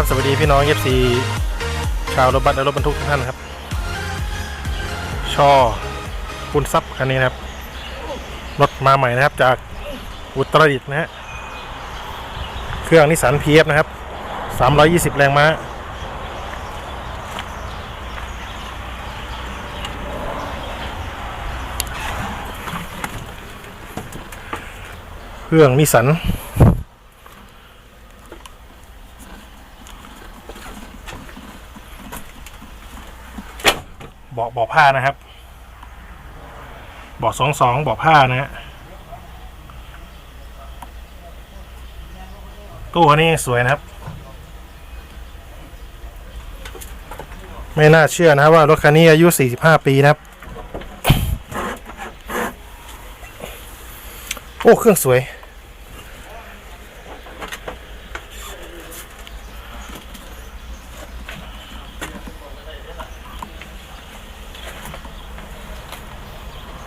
ครับสวัสดีพี่น้องเอฟซีชาวรถบัสและรถบรรทุกทุกท่านครับ ชอปุนซับคันนี้นะครับรถมาใหม่นะครับ จากอุตรดิตถ์นะฮะเครื่องนิสสันพีเอฟนะครับ320แรงม้าเครื่องนิสสัน บาะเบาะผ้านะครับเบาะสองสองเบาะผ้านะฮะตู้นี้สวยนะครับ ไม่น่าเชื่อนะครับว่ารถคันนี้อายุ 45 ปีนะครับ โอ้ เครื่องสวย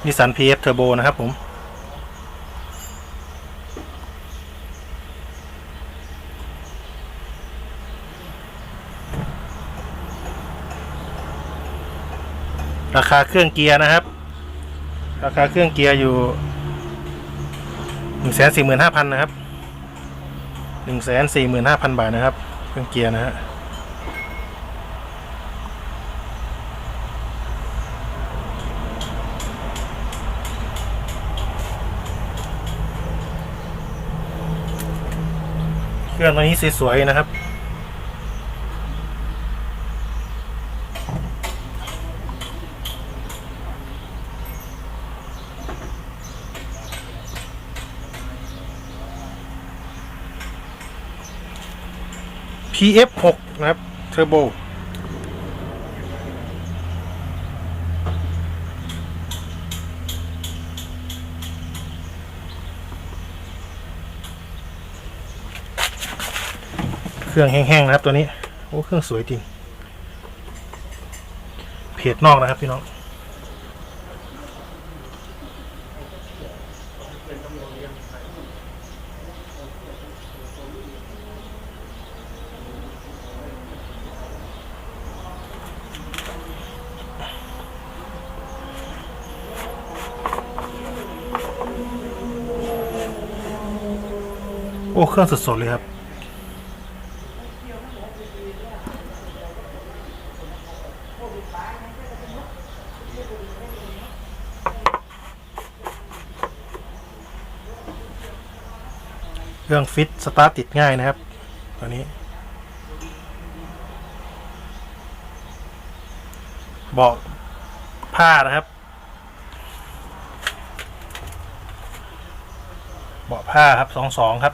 นิสสัน PF Turbo นะครับผม ราคาเครื่องเกียร์นะครับ ราคาเครื่องเกียร์อยู่หนึ่งแสนสี่หมื่นห้าพันนะครับหนึ่งแสนสี่หมื่นห้าพันบาทนะครับ เครื่องเกียร์นะฮะ เครื่องตัวนี้สวยๆนะครับ PF6 นะครับเทอร์โบ เครื่องแห้งๆนะครับตัวนี้ โอ้เครื่องสวยจริง เพจนอกนะครับพี่น้อง โอ้เครื่องสดๆเลยครับ ครื่องฟิตสตาร์ทติดง่ายนะครับ ตัวนี้ เบาะผ้านะครับ เบาะผ้าครับสองสองครับ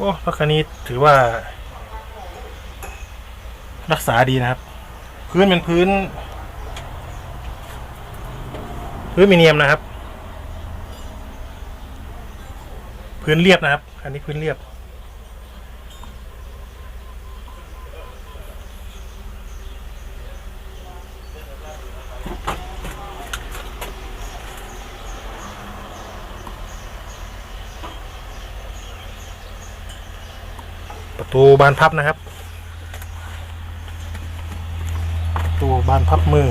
โอ้รถคันนี้ถือว่า รักษาดีนะครับ พื้นเป็นพื้น พื้นมีเนียมนะครับ พื้นเรียบนะครับ อันนี้พื้นเรียบ ประตูบานพับนะครับประตูบานพับมือ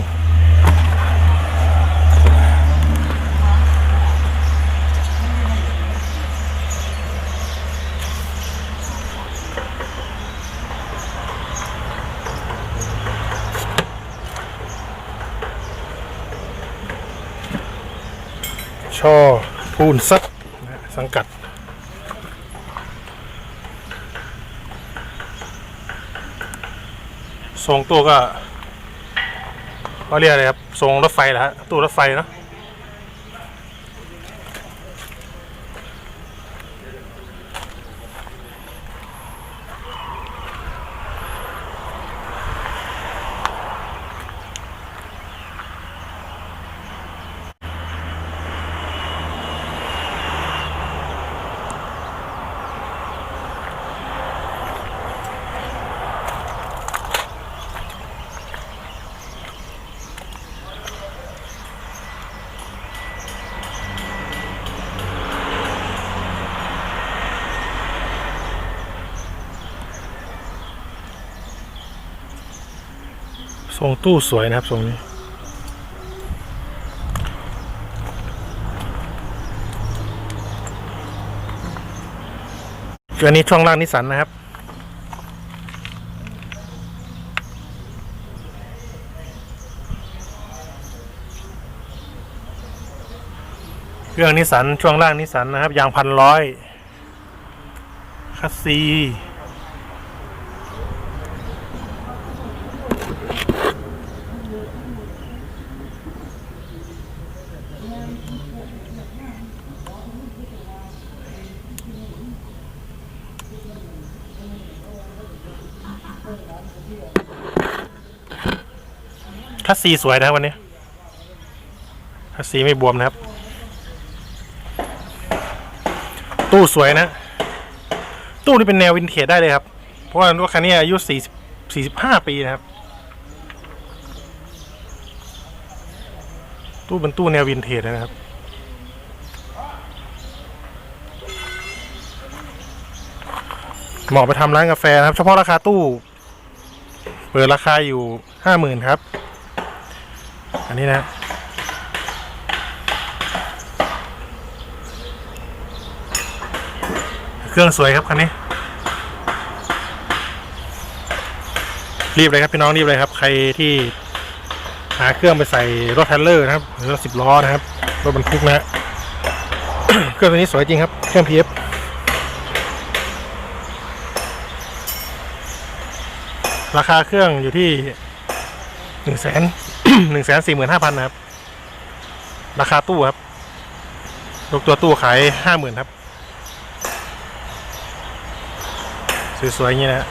ช่อพูนซับนะสังกัด ทรงตัวก็เขาเรียกอะไรครับทรงรถไฟเหรอฮะตู้รถไฟเนาะ ทรงตู้สวยนะครับทรงนี้ อันนี้ช่องล่างนิสันนะครับเครื่องนิสันช่วงล่างนิสสันนะครับ ยางพันร้อยคัสซี คัสซีสวยนะครับวันนี้คัสซีไม่บวมนะครับ ตู้สวยนะ ตู้นี้เป็นแนววินเทจได้เลยครับ เพราะว่ารถคันนี้อายุ40 45ปีนะครับ ตู้เป็นตู้แนววินเทจนะครับเหมาะไปทำร้านกาแฟนะครับ เฉพาะราคาตู้ เปิดราคาอยู่ห้าหมื่นครับ อันนี้นะเครื่องสวยครับคันนี้ รีบเลยครับพี่น้องรีบเลยครับ ใครที่หาเครื่องไปใส่รถเทรลเลอร์นะครับหรือรถสิบล้อนะครับรถบรรทุกนะฮะเครื่องตัวนี้สวยจริงครับเครื่อง PF ราคาเครื่องอยู่ที่หนึ่งแสน หนึ่งแสนสี่หมื่นห้าพันนะครับ ราคาตู้ครับยกตัวตู้ขายห้าหมื่นครับ สวยๆอย่างนี้นะฮะ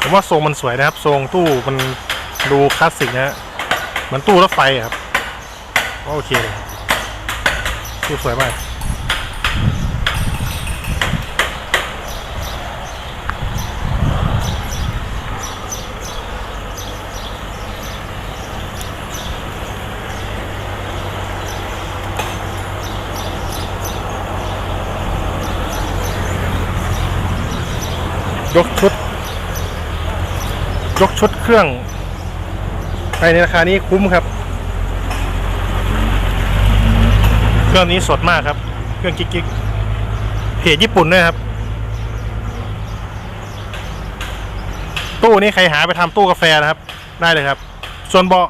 ผมว่าทรงมันสวยนะครับ ทรงตู้มันดูคลาสสิกนะฮะมือนตู้รถไฟครับ โอเคเลยตู้สวยมาก ยกชุด ยกชุดเครื่องภายในราคานี้คุ้มครับ เครื่องนี้สดมากครับ เครื่องกิ๊กๆเพจญี่ปุ่นด้วยครับ ตู้นี้ใครหาไปทำตู้กาแฟนะครับ ได้เลยครับ ส่วนเบาะ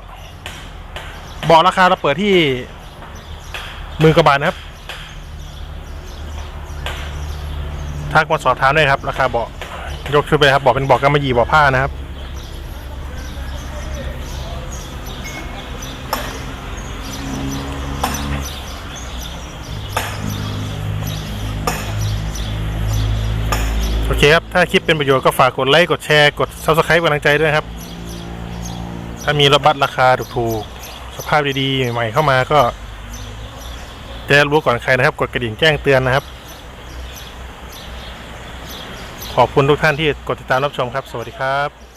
เบาะราคาเราเปิดที่หมื่นกว่าบาทนะครับทักมาสอบถามได้ครับ ราคาเบาะ ยกชุดไปครับบาะเป็นบาะกำมะหยี่บาะผ้านะครับ โอเคครับ ถ้าคลิปเป็นประโยชน์ก็ฝากกดไลค์ กดแชร์ กด subscribe กำลังใจด้วยครับ ถ้ามีรถบัสราคาถูกๆ สภาพดีๆ ใหม่ๆเข้ามาก็จะรู้ก่อนใครนะครับ กดกระดิ่งแจ้งเตือนนะครับ ขอบคุณทุกท่านที่กดติดตามรับชมครับ สวัสดีครับ